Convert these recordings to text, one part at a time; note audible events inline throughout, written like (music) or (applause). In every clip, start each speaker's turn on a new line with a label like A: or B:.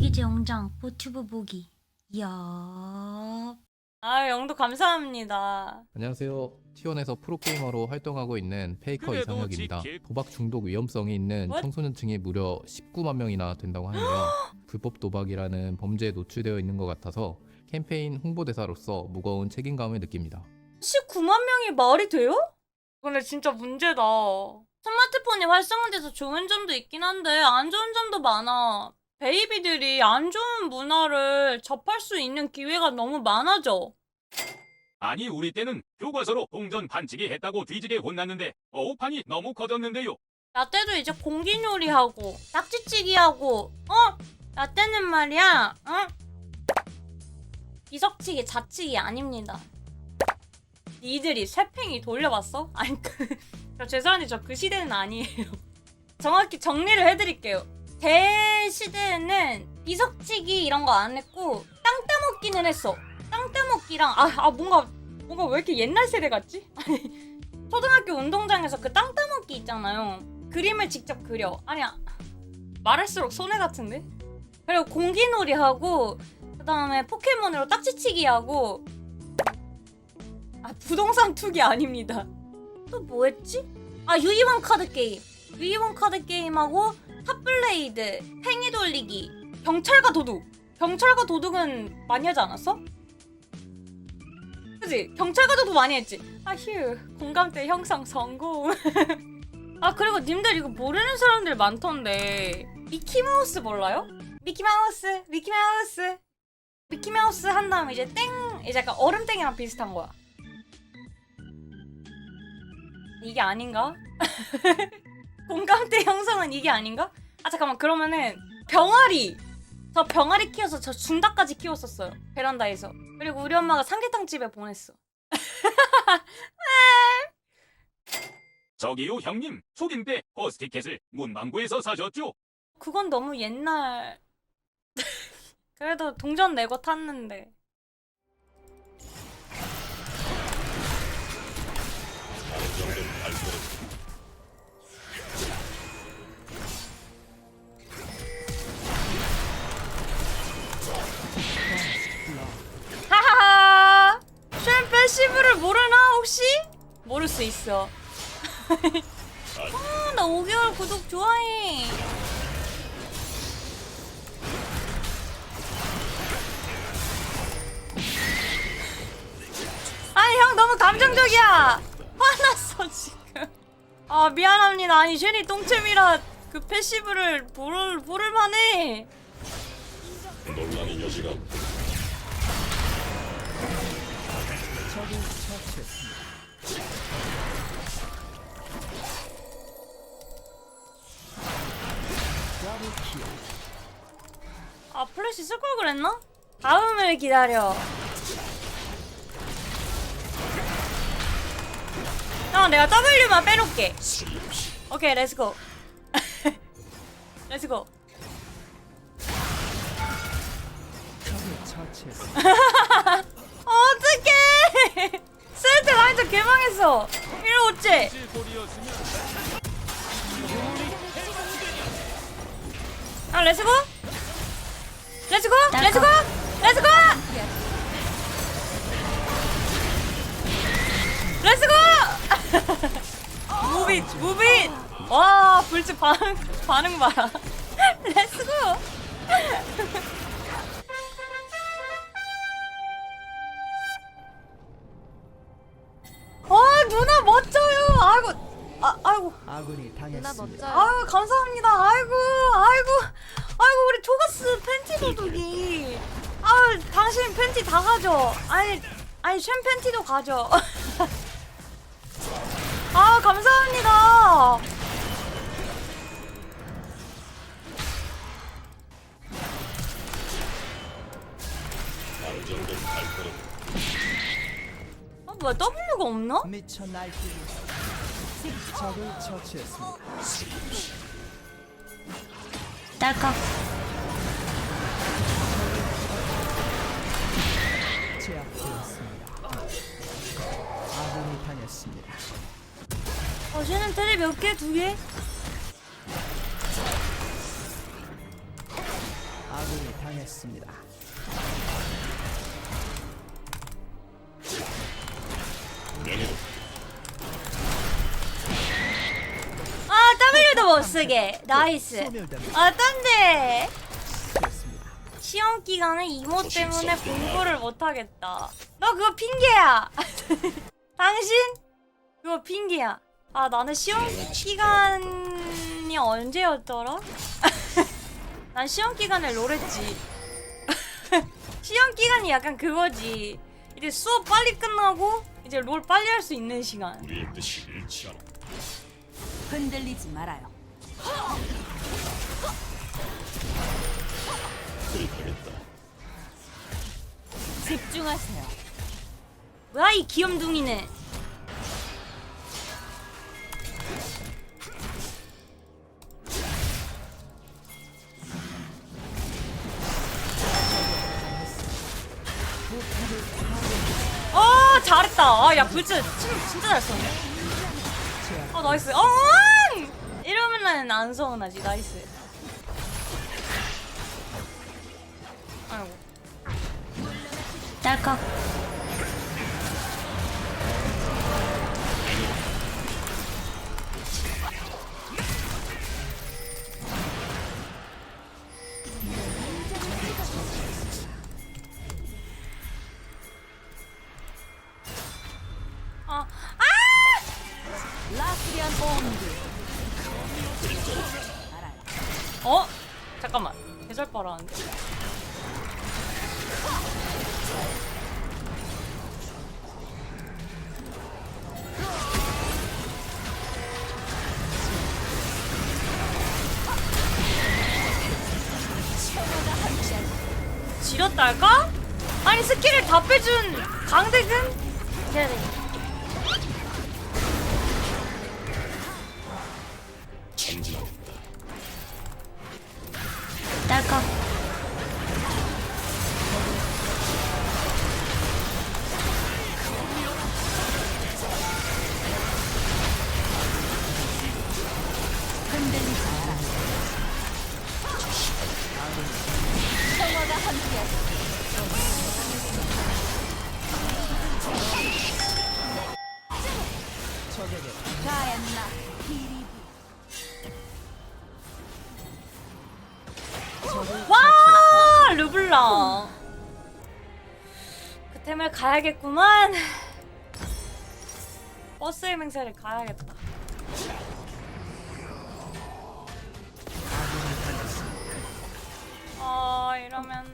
A: 이게 제 영장 보튜브 보기. 이야.
B: 아 영도 감사합니다.
C: 안녕하세요. T1에서 프로게이머로 활동하고 있는 페이커
D: 그래도
C: 이상혁입니다.
D: 지킬-
C: 도박 중독 위험성이 있는
B: What?
C: 청소년층이 무려 19만 명이나 된다고 하는데요. (gasps) 불법 도박이라는 범죄에 노출되어 있는 것 같아서 캠페인 홍보대사로서 무거운 책임감을 느낍니다.
B: 19만 명이 말이 돼요? 근데 진짜 문제다. 스마트폰이 활성화돼서 좋은 점도 있긴 한데 안 좋은 점도 많아. 베이비들이 안 좋은 문화를 접할 수 있는 기회가 너무 많아져.
D: 아니 우리 때는 교과서로 동전 반치기 했다고 뒤지게 혼났는데 어우판이 너무 커졌는데요.
B: 나 때도 이제 공기놀이 하고 딱지치기하고 어? 나 때는 말이야 어? 이석치기 자치기 아닙니다 니들이 쇠팽이 돌려봤어? 아니 그 (laughs) 저 죄송한데 저 그 시대는 아니에요 (laughs) 정확히 정리를 해드릴게요 대 시대에는 이석치기 이런 거 안 했고 땅 따먹기는 했어 땅 따먹기랑 아, 아 뭔가 뭔가 왜 이렇게 옛날 세대 같지? (laughs) 아니 초등학교 운동장에서 그 땅 따먹기 있잖아요. 그림을 직접 그려. 아니야. 말할수록 손해 같은데? 그리고 공기놀이 하고 그 다음에 포켓몬으로 딱지치기 하고 아 부동산 투기 아닙니다. 또 뭐 했지? 아 유이원 카드 게임. 유이원 카드 게임하고 탑블레이드, 팽이 돌리기, 경찰과 도둑. 경찰과 도둑은 많이 하지 않았어? 그지? 경찰과 도둑 많이 했지. 아 휴 공감대 형성 성공. (laughs) 아 그리고 님들 이거 모르는 사람들 많던데 미키마우스 몰라요? 미키마우스 미키마우스 미키마우스 한 다음에 이제 땡 이제 약간 얼음땡이랑 비슷한 거야 이게 아닌가? (laughs) 공감대 형성은 이게 아닌가? 아 잠깐만 그러면은 병아리 저 병아리 키워서 저 중닭까지 키웠었어요 베란다에서 그리고 우리 엄마가 삼계탕 집에 보냈어 (laughs)
D: 저기요 형님 초딩 때 버스티켓을 문방구에서 사셨죠?
B: 그건 너무 옛날. (laughs) 그래도 동전 내고 탔는데. 혹시? 모를 수 있어. (laughs) 아, 나 5개월 구독 좋아해. 아니 형 너무 감정적이야 화났어 지금 아 미안합니다 아니 쉔이 똥챔이라 그 패시브를 부를, 부를 만 해 아 플래시 쓸 걸 그랬나? 다음을 기다려. 형 내가 W만 빼놓게. 오케이 렛츠고 렛츠고 (laughs) (laughs) 개망했어. 일로 어째 아 렛츠고? 렛츠고? 렛츠고? 렛츠고? 렛츠고? 무빗 무빗 와 불치 반응 반응 봐라 렛츠고 (laughs) 아 아이고
E: 아군이 당했습니다.
B: 아유 감사합니다. 아이고 아이고 아이고 우리 토가스 팬티 도둑이. 아 당신 팬티 다 가져. 아니 아니 쉔 팬티도 가져. (laughs) 아 감사합니다. 아 뭐야 W가 없나?
E: 미쳐 날뛰기. 적을 처치했습니다.
A: 딸깍.
E: 제압되었습니다. 아군이 당했습니다.
B: 어 쟤는 테레 몇 개? 두 개?
E: 아군이 아군이 당했습니다.
B: 못 쓰게. 나이스. 어떤데? 시험 기간에 이모 때문에 공부를 못 하겠다. 너 그거 핑계야. (laughs) 당신 그거 핑계야. 아 나는 시험 기간이 언제였더라? (laughs) 난 시험 기간에 롤 했지. (laughs) 시험 기간이 약간 그거지. 이제 수업 빨리 끝나고 이제 롤 빨리 할 수 있는 시간.
F: 흔들리지 말아요.
D: 그리하겠다.
F: 집중하세요.
B: 뭐야 이 귀염둥이는. 어 잘했다. 아, 야 불츠 진- 진짜 잘 썼네. 아 나이스. 어 이러면은 안 서운하지 나이스. 아이고.
A: 딸깍
B: 아
F: 라스리안 온드.
B: 어? 잠깐만. 개설 빨았는데. 지렸다 할까? 아니 스킬을 다 빼준 강대근?
D: 전 진하
B: 와 르블랑 그 템을 가야겠구만. 버스 행사를 가야겠다. 아 이러면.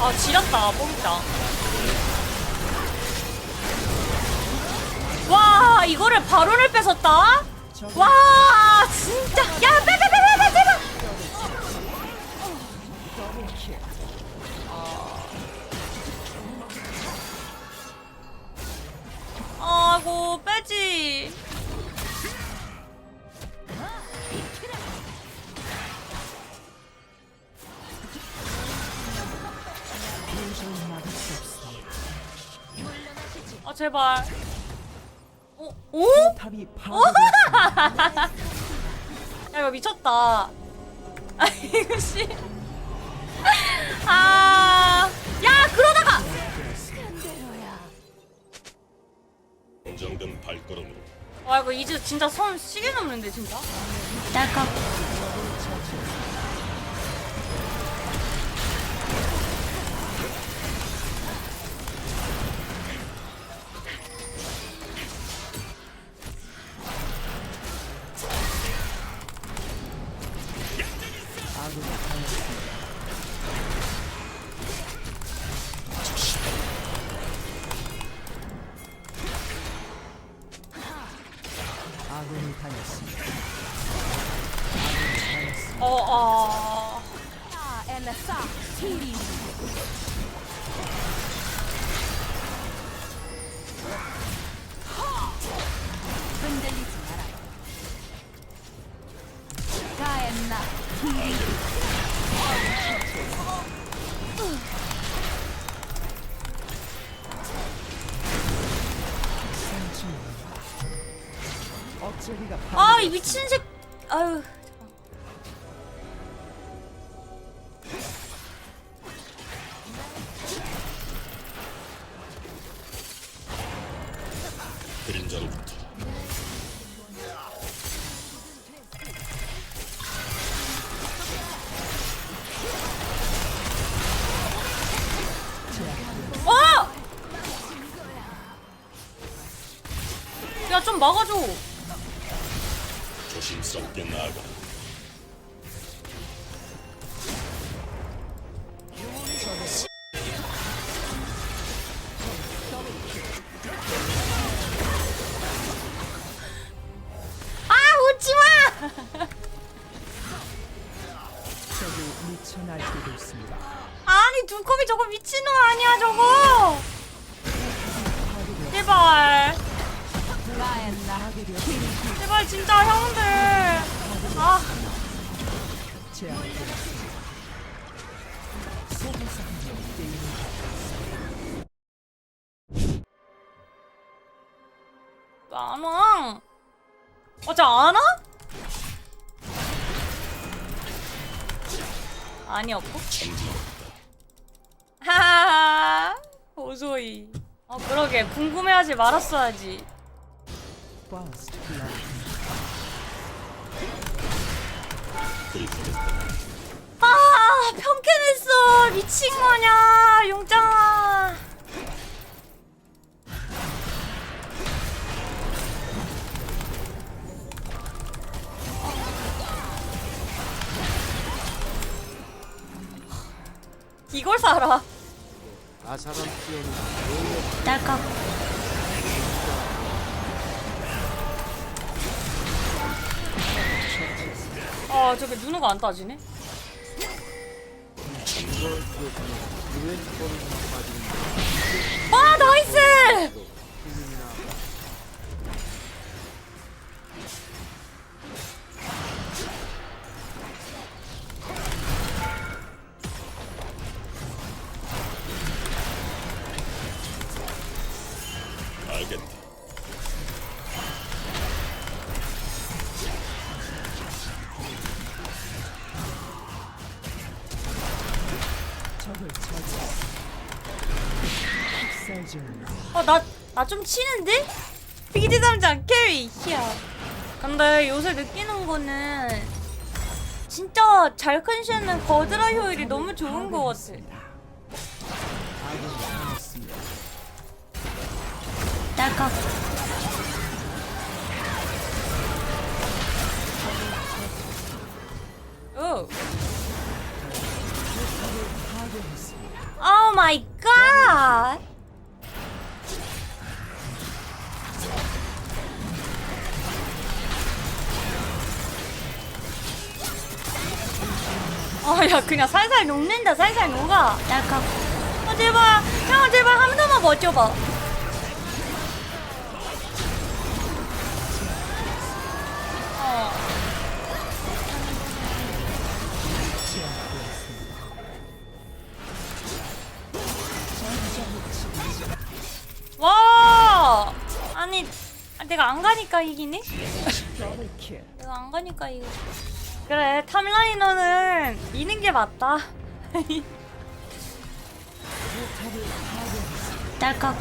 B: 아 지렸다. 뽕이다 와 이거를 바론을 뺏었다 와 진짜 야 빼빼빼 빼빼. 아이고 빼지. 아 제발 어? 오?
E: 탑이 파괴되었습니다.
B: 야 이거 미쳤다 아 이거 씨 아, 야 그러다가
D: 정정된 발걸음으로
B: 와 이거 이제 진짜 손 시계 넘는데 진짜
A: 딸깍
B: 미친 새 아유. 어! 야좀 막아줘
G: 조심스럽게 나아가.
B: 아 웃지마
E: 적이 미쳐 날뛰고 있습니다.
B: 아니 두꺼비 저거 미친놈 아니야 저거 제발 진짜 형들 아
E: 제압되었습니다.
B: 안 와. 어, 저안 와? 아니었고? 하하하. 고소이. 어, 그러게. 궁금해하지 말았어야지.
E: First blood.
B: 아, 평캔했어. 미친 거냐, 용짱아. 이걸 사라.
A: 딸깍
B: 아, 저게 누누가 안 따지네? 아, 나이스! 어, 나, 나 좀 치는데? 비기드 담장 캐리, 히야. 근데 요새 느끼는 거는 진짜 잘 큰 쉐는 거드라 효율이 너무 좋은 것 같아.
A: 딸깍
B: 오. 오 마이 갓! 야, 그냥 살살 녹는다, 살살 녹아.
A: 딸깍
B: 어, 제발, 형, 제발 한 번만 버텨봐. 어. 와! 아니, 아, 내가 안 가니까 이기네? 내가 안 가니까 이거. 그래, 탑라이너는 이는 게 맞다. (laughs)
A: 딸깍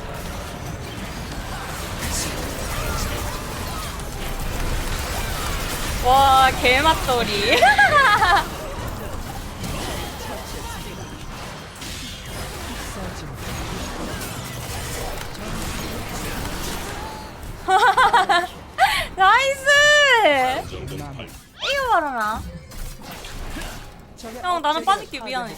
B: 와, 개맛돌이. (laughs) 나이스!
E: 적의
B: 형, 나는 빠질게, 미안해.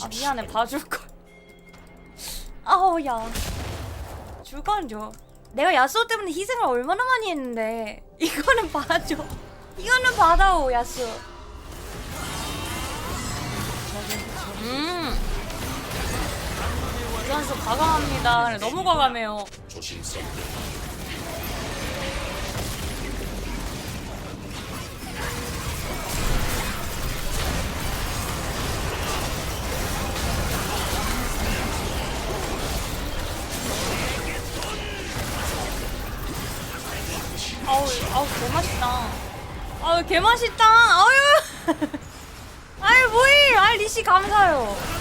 B: 아, 미안해, 봐줄 걸. (laughs) 아우, 야. 줄건 줘. 내가 야스오 때문에 희생을 얼마나 많이 했는데. (laughs) 이거는 봐줘. 이거는 받아오, 야스오. 음. 선수 과감합니다. 너무 과감해요.
G: 아우,
B: 아우, 개맛있다. 아우, 개맛있다. 아유. (laughs) 아유, 뭐해. 아, 리씨 감사해요.